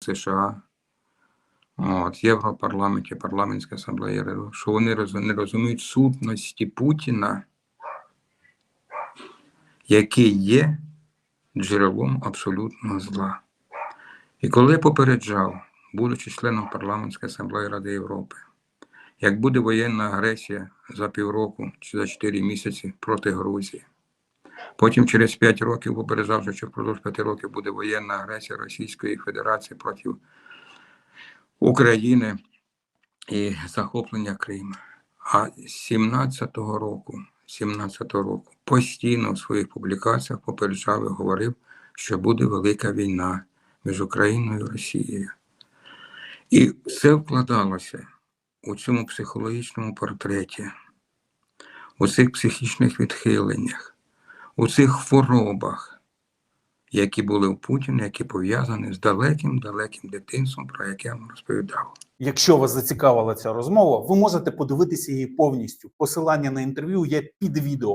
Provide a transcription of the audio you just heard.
США, от, Європарламенті, парламентська асамблея, що вони не розуміють сутності Путіна, який є джерелом абсолютного зла. І коли я попереджав, будучи членом парламентської асамблеї Ради Європи, як буде воєнна агресія за півроку чи за 4 місяці проти Грузії, потім через 5 років попереджав, що впродовж 5 років буде воєнна агресія Російської Федерації проти України і захоплення Криму. А 17-го року, 17-го року постійно в своїх публікаціях попереджав і говорив, що буде велика війна між Україною і Росією. І все вкладалося у цьому психологічному портреті, у цих психічних відхиленнях, у цих хворобах, які були у Путіна, які пов'язані з далеким-далеким дитинством, про яке я вам розповідав. Якщо вас зацікавила ця розмова, ви можете подивитися її повністю. Посилання на інтерв'ю є під відео.